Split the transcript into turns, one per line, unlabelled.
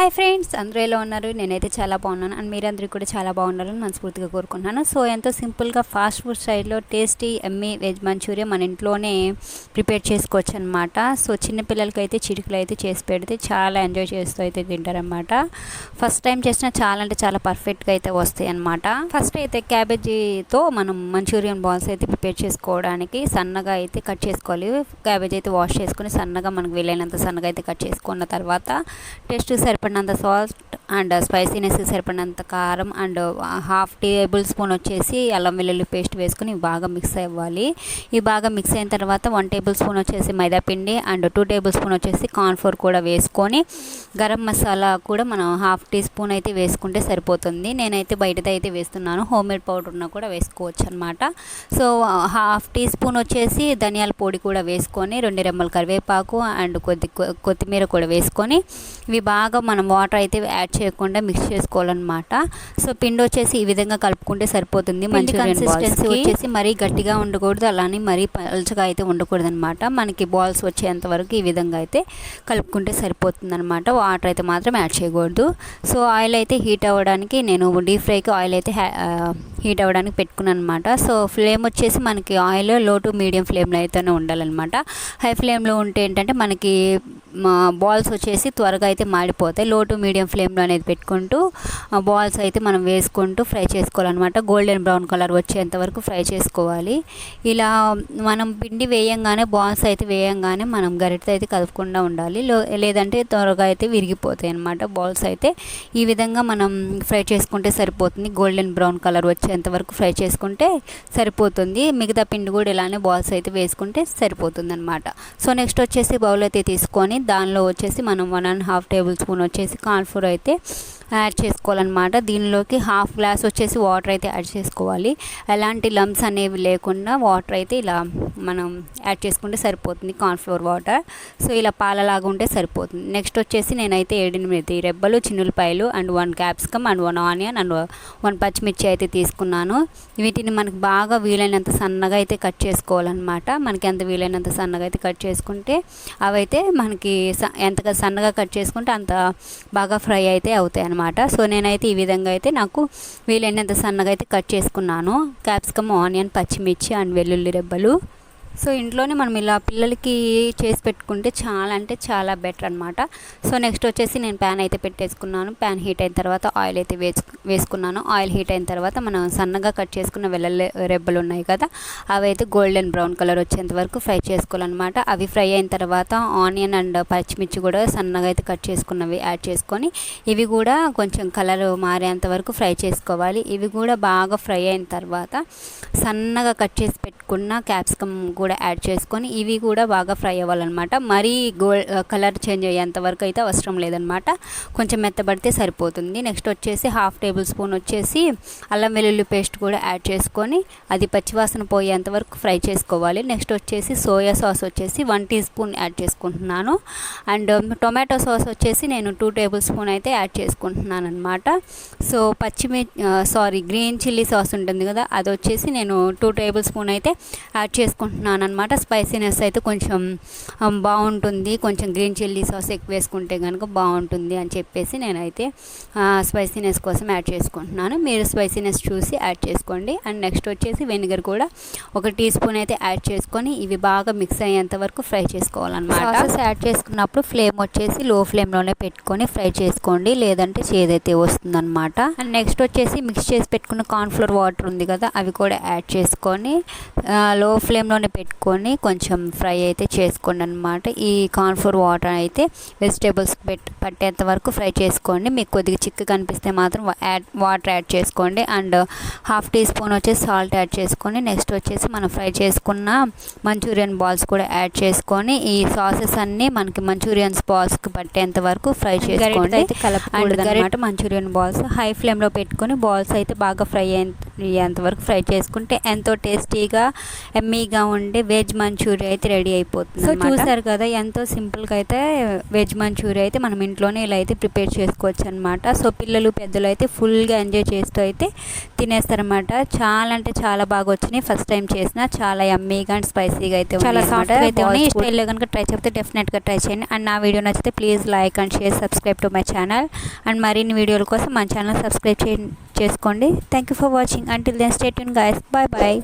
Hi friends అందరూ ఎలా ఉన్నారు? నేనైతే చాలా బాగున్నాను అండ్ మీరందరూ కూడా చాలా బాగున్నారని మనస్ఫూర్తిగా కోరుకుంటున్నాను. సో ఎంతో సింపుల్గా ఫాస్ట్ ఫుడ్ స్టైల్లో టేస్టీ ఎమ్మీ వెజ్ మంచూరియా మన ఇంట్లోనే ప్రిపేర్ చేసుకోవచ్చు అనమాట సో చిన్నపిల్లలకి అయితే చిటికలు అయితే చేసి పెడితే చాలా ఎంజాయ్ చేస్తూ అయితే తింటారనమాట ఫస్ట్ టైం చేసినా చాలా అంటే చాలా పర్ఫెక్ట్గా అయితే వస్తాయి అనమాట ఫస్ట్ అయితే క్యాబేజీతో మనం మంచూరియన్ బాల్స్ అయితే ప్రిపేర్ చేసుకోవడానికి సన్నగా అయితే కట్ చేసుకోవాలి. క్యాబేజ్ అయితే వాష్ చేసుకొని సన్నగా మనకు వీలైనంత సన్నగా అయితే కట్ చేసుకున్న తర్వాత టేస్ట్ సరిపడినంత సాల్ట్ అండ్ స్పైసీనెస్ సరిపడినంత కారం అండ్ హాఫ్ టేబుల్ స్పూన్ వచ్చేసి అల్లం వెల్లుల్లి పేస్ట్ వేసుకొని బాగా మిక్స్ అవ్వాలి. ఇవి బాగా మిక్స్ అయిన తర్వాత వన్ టేబుల్ స్పూన్ వచ్చేసి మైదాపిండి అండ్ టూ టేబుల్ స్పూన్ వచ్చేసి కార్న్ఫ్లోర్ కూడా వేసుకొని గరం మసాలా కూడా మనం హాఫ్ టీ స్పూన్ అయితే వేసుకుంటే సరిపోతుంది. నేనైతే బయటది అయితే వేస్తున్నాను. హోమ్ మేడ్ పౌడర్ ఉన్నా కూడా వేసుకోవచ్చు అనమాట సో హాఫ్ టీ స్పూన్ వచ్చేసి ధనియాల పొడి కూడా వేసుకొని రెండు రెమ్మల కరివేపాకు అండ్ కొద్ది కొత్తిమీర కూడా వేసుకొని ఇవి బాగా మనం వాటర్ అయితే యాడ్ చేయకుండా మిక్స్ చేసుకోవాలన్నమాట. సో పిండి వచ్చేసి ఈ విధంగా కలుపుకుంటే సరిపోతుంది. మంచి కన్సిస్టెన్సీ వచ్చేసి మరీ గట్టిగా ఉండకూడదు. అలానే మరీ పలుచగా అయితే ఉండకూడదు అనమాట మనకి బాల్స్ వచ్చేంత వరకు ఈ విధంగా అయితే కలుపుకుంటే సరిపోతుంది అనమాట వాటర్ అయితే మాత్రం యాడ్ చేయకూడదు. సో ఆయిల్ అయితే హీట్ అవ్వడానికి నేను డీప్ ఫ్రైకి ఆయిల్ అయితే హీట్ అవ్వడానికి పెట్టుకున్నాను అనమాట సో ఫ్లేమ్ వచ్చేసి మనకి ఆయిల్లో టు మీడియం ఫ్లేమ్లో అయితేనే ఉండాలన్నమాట. హై ఫ్లేమ్లో ఉంటే ఏంటంటే మనకి బాల్స్ వచ్చేసి త్వరగా అయితే మాడిపోతాయి. లో టు మీడియం ఫ్లేమ్లో అనేది పెట్టుకుంటూ బాల్స్ అయితే మనం వేసుకుంటూ ఫ్రై చేసుకోవాలన్నమాట. గోల్డెన్ బ్రౌన్ కలర్ వచ్చేంత వరకు ఫ్రై చేసుకోవాలి. ఇలా మనం పిండి వేయంగానే బాల్స్ అయితే వేయంగానే మనం గరిటతో అయితే కలుపుకుండా ఉండాలి. లేదంటే త్వరగా అయితే విరిగిపోతాయి అనమాట బాల్స్ అయితే. ఈ విధంగా మనం ఫ్రై చేసుకుంటే సరిపోతుంది. గోల్డెన్ బ్రౌన్ కలర్ వచ్చేంత వరకు ఫ్రై చేసుకుంటే సరిపోతుంది. మిగతా పిండి కూడా ఇలానే బాల్స్ అయితే వేసుకుంటే సరిపోతుంది అనమాట సో నెక్స్ట్ వచ్చేసి బౌల్ అయితే తీసుకొని దానిలో వచ్చేసి మనం one and half tablespoon వచ్చేసి కార్న్ఫ్లోర్ అయితే యాడ్ చేసుకోవాలన్నమాట. దీనిలోకి హాఫ్ గ్లాస్ వచ్చేసి వాటర్ అయితే యాడ్ చేసుకోవాలి. ఎలాంటి లమ్స్ అనేవి లేకుండా వాటర్ అయితే ఇలా మనం యాడ్ చేసుకుంటే సరిపోతుంది కార్న్ఫ్లోర్ వాటర్. సో ఇలా పాలలాగా ఉంటే సరిపోతుంది. నెక్స్ట్ వచ్చేసి నేనైతే ఏడెనిమిది రెబ్బలు చిన్నులపాయలు and one capsicum and one onion and one పచ్చిమిర్చి అయితే తీసుకున్నాను. వీటిని మనకి బాగా వీలైనంత సన్నగా అయితే కట్ చేసుకోవాలన్నమాట. మనకి ఎంత వీలైనంత సన్నగా అయితే కట్ చేసుకుంటే అవైతే మనకి ఎంతగా సన్నగా కట్ చేసుకుంటే అంత బాగా ఫ్రై అయితే అవుతాయి అన్నమాట అనమాట సో నేనైతే ఈ విధంగా అయితే నాకు వీలైనంత సన్నగా అయితే కట్ చేసుకున్నాను. క్యాప్సికమ్ ఆనియన్ పచ్చిమిర్చి అండ్ వెల్లుల్లి రెబ్బలు. సో ఇంట్లోనే మనం ఇలా పిల్లలకి చేసి పెట్టుకుంటే చాలా అంటే చాలా బెటర్ అనమాట సో నెక్స్ట్ వచ్చేసి నేను ప్యాన్ అయితే పెట్టేసుకున్నాను. ప్యాన్ హీట్ అయిన తర్వాత ఆయిల్ అయితే వేసుకున్నాను. ఆయిల్ హీట్ అయిన తర్వాత మనం సన్నగా కట్ చేసుకున్న వెల్లల్లి రెబ్బలు ఉన్నాయి కదా అవి అయితే గోల్డెన్ బ్రౌన్ కలర్ వచ్చేంత వరకు ఫ్రై చేసుకోవాలన్నమాట. అవి ఫ్రై అయిన తర్వాత ఆనియన్ అండ్ పచ్చిమిర్చి కూడా సన్నగా అయితే కట్ చేసుకున్నవి యాడ్ చేసుకొని ఇవి కూడా కొంచెం కలర్ మారేంత వరకు ఫ్రై చేసుకోవాలి. ఇవి కూడా బాగా ఫ్రై అయిన తర్వాత సన్నగా కట్ చేసి పెట్టుకున్న క్యాప్సికమ్ కూడా యాడ్ చేసుకొని ఇవి కూడా బాగా ఫ్రై అవ్వాలన్నమాట. మరీ గోల్డ్ కలర్ చేంజ్ అయ్యేంత వరకు అయితే అవసరం లేదనమాట కొంచెం మెత్తబడితే సరిపోతుంది. నెక్స్ట్ వచ్చేసి హాఫ్ టేబుల్ స్పూన్ వచ్చేసి అల్లం వెల్లుల్లి పేస్ట్ కూడా యాడ్ చేసుకొని అది పచ్చివాసన పోయేంత వరకు ఫ్రై చేసుకోవాలి. నెక్స్ట్ వచ్చేసి సోయా సాస్ వచ్చేసి వన్ టీ స్పూన్ యాడ్ చేసుకుంటున్నాను అండ్ టొమాటో సాస్ వచ్చేసి నేను టూ టేబుల్ స్పూన్ అయితే యాడ్ చేసుకుంటున్నాను అనమాట సో పచ్చిమి సారీ గ్రీన్ చిల్లీ సాస్ ఉంటుంది కదా అది వచ్చేసి నేను టూ టేబుల్ స్పూన్ అయితే యాడ్ చేసుకుంటున్నాను. వేసుకున్నాను అనమాట స్పైసీనెస్ అయితే కొంచెం బాగుంటుంది. కొంచెం గ్రీన్ చిల్లీ సాస్ ఎక్కువ వేసుకుంటే కనుక బాగుంటుంది అని చెప్పేసి నేనైతే స్పైసీనెస్ కోసం యాడ్ చేసుకుంటున్నాను. మీరు స్పైసీనెస్ చూసి యాడ్ చేసుకోండి. అండ్ నెక్స్ట్ వచ్చేసి వెనిగర్ కూడా ఒక టీ స్పూన్ అయితే యాడ్ చేసుకొని ఇవి బాగా మిక్స్ అయ్యేంత వరకు ఫ్రై చేసుకోవాలన్నమాట. సాసెస్ యాడ్ చేసుకున్నప్పుడు ఫ్లేమ్ వచ్చేసి లో ఫ్లేమ్లోనే పెట్టుకొని ఫ్రై చేసుకోండి. లేదంటే చేదైతే వస్తుందన్నమాట. అండ్ నెక్స్ట్ వచ్చేసి మిక్స్ చేసి పెట్టుకున్న కార్న్ఫ్లోర్ వాటర్ ఉంది కదా అవి కూడా యాడ్ చేసుకొని లో ఫ్లేమ్లోనే పెట్టుకొని కొంచెం ఫ్రై అయితే చేసుకోండి అనమాట ఈ కార్న్ఫ్లోర్ వాటర్ అయితే వెజిటేబుల్స్ పెట్ పట్టేంత వరకు ఫ్రై చేసుకోండి. మీకు కొద్దిగా చిక్కు కనిపిస్తే మాత్రం యాడ్ వాటర్ యాడ్ చేసుకోండి. అండ్ హాఫ్ టీ స్పూన్ వచ్చేసి సాల్ట్ యాడ్ చేసుకొని నెక్స్ట్ వచ్చేసి మనం ఫ్రై చేసుకున్న మంచూరియన్ బాల్స్ కూడా యాడ్ చేసుకొని ఈ సాసెస్ అన్నీ మనకి మంచూరియన్స్ బాల్స్కి పట్టేంత వరకు ఫ్రై చేసుకోండి. అయితే అనమాట మంచూరియన్ బాల్స్ హై ఫ్లేమ్లో పెట్టుకొని బాల్స్ అయితే బాగా ఫ్రై అయ్యేంత వరకు ఫ్రై చేసుకుంటే ఎంతో టేస్టీగా ఎమ్మీగా ఉండి ఏంటంటే వెజ్ మంచూరియా అయితే రెడీ అయిపోతుంది సో చూసారు కదా ఎంతో సింపుల్గా అయితే వెజ్ మంచూరియా అయితే మనం ఇంట్లోనే ఇలా అయితే ప్రిపేర్ చేసుకోవచ్చు అనమాట సో పిల్లలు పెద్దలు అయితే ఫుల్గా ఎంజాయ్ చేస్తూ అయితే తినేస్తారనమాట చాలా అంటే చాలా బాగా వచ్చినాయి. ఫస్ట్ టైం చేసిన చాలా యమ్మీగా అండ్ స్పైసీగా అయితే చాలా సాఫ్ట్ అయితే ఉన్నాయి. ఈ స్టైల్లో కనుక ట్రై చేస్తే డెఫినెట్గా ట్రై చేయండి. అండ్ నా వీడియో నచ్చితే please like and share subscribe to my channel. And మరిన్ని వీడియోల కోసం మన ఛానల్ సబ్స్క్రైబ్ చేసుకోండి. Thank you for watching until then stay guys bye bye